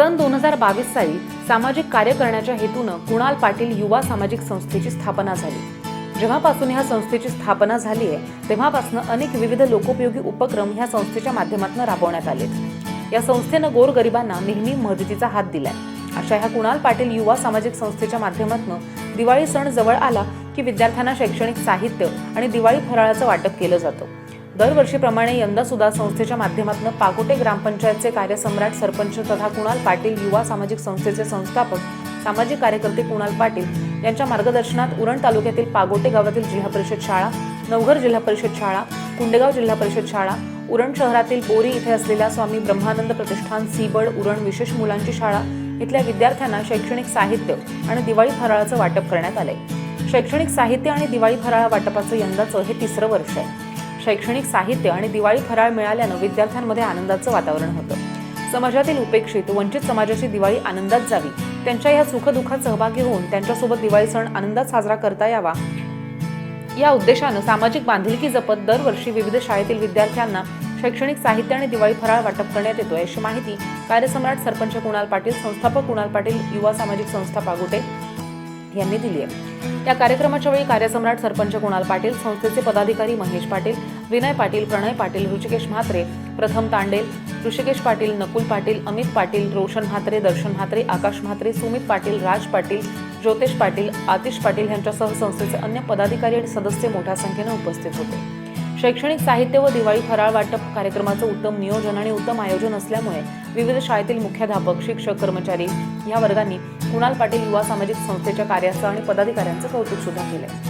सन दोन हजार बावीस साली सामाजिक कार्य करण्याच्या हेतूनं कुणाल पाटील युवा सामाजिक संस्थेची स्थापना झाली. जेव्हापासून ह्या संस्थेची स्थापना झाली आहे तेव्हापासून अनेक विविध लोकोपयोगी उपक्रम ह्या संस्थेच्या माध्यमातून राबवण्यात आले. या संस्थेनं गोरगरिबांना नेहमी मदतीचा हात दिलाय. अशा ह्या कुणाल पाटील युवा सामाजिक संस्थेच्या माध्यमातून दिवाळी सण जवळ आला की विद्यार्थ्यांना शैक्षणिक साहित्य आणि दिवाळी फराळाचं वाटप केलं जातं. दरवर्षीप्रमाणे यंदा सुद्धा संस्थेच्या माध्यमातून पागोटे ग्रामपंचायतचे कार्यसम्राट सरपंच तथा कुणाल पाटील युवा सामाजिक संस्थेचे संस्थापक सामाजिक कार्यकर्ते कुणाल पाटील यांच्या मार्गदर्शनात उरण तालुक्यातील पागोटे गावातील जिल्हा परिषद शाळा नवघर जिल्हा परिषद शाळा कुंडेगाव जिल्हा परिषद शाळा उरण शहरातील बोरी इथे असलेल्या स्वामी ब्रह्मानंद प्रतिष्ठान सीबड उरण विशेष मुलांची शाळा इथल्या विद्यार्थ्यांना शैक्षणिक साहित्य आणि दिवाळी फराळाचं वाटप करण्यात आलंय. शैक्षणिक साहित्य आणि दिवाळी फराळ वाटपाचं यंदाचं हे तिसरं वर्ष आहे. शैक्षणिक साहित्य आणि दिवाळी फराळ मिळाल्यानं विद्यार्थ्यांमध्ये आनंदाचं वातावरण होतं. समाजातील उपेक्षित वंचित समाजाची दिवाळी आनंदात जावी त्यांच्या या सुखदुःखात सहभागी होऊन त्यांच्यासोबत दिवाळी सण आनंदात साजरा करता यावा. या उद्देशानं सामाजिक बांधिलकी जपत दरवर्षी विविध शाळेतील विद्यार्थ्यांना शैक्षणिक साहित्य आणि दिवाळी फराळ वाटप करण्यात येतो अशी माहिती कार्यसम्राट सरपंच कुणाल पाटील संस्थापक कुणाल पाटील युवा सामाजिक संस्था पागोटे यांनी दिली आहे. या कार्यक्रमाच्या वेळी कार्यसम्राट सरपंच कुणाल पाटील संस्थेचे पदाधिकारी महेश पाटील विनय पाटील प्रणय पाटील ऋषिकेश म्हात्रे प्रथम तांडेल ऋषिकेश पाटील नकुल पाटील अमित पाटील रोशन म्हात्रे दर्शन म्हात्रे आकाश म्हात्रे सुमित पाटील राज पाटील ज्योतिष पाटील आतिश पाटील यांच्यासह संस्थेचे अन्य पदाधिकारी आणि सदस्य मोठ्या संख्येने उपस्थित होते. शैक्षणिक साहित्य व दिवाळी फराळ वाटप कार्यक्रमाचं उत्तम नियोजन आणि उत्तम आयोजन असल्यामुळे विविध शाळेतील मुख्याध्यापक शिक्षक कर्मचारी या वर्गांनी कुणाल पाटील युवा सामाजिक संस्थेच्या कार्याचं आणि पदाधिकाऱ्यांचं कौतुक सुद्धा केलंय.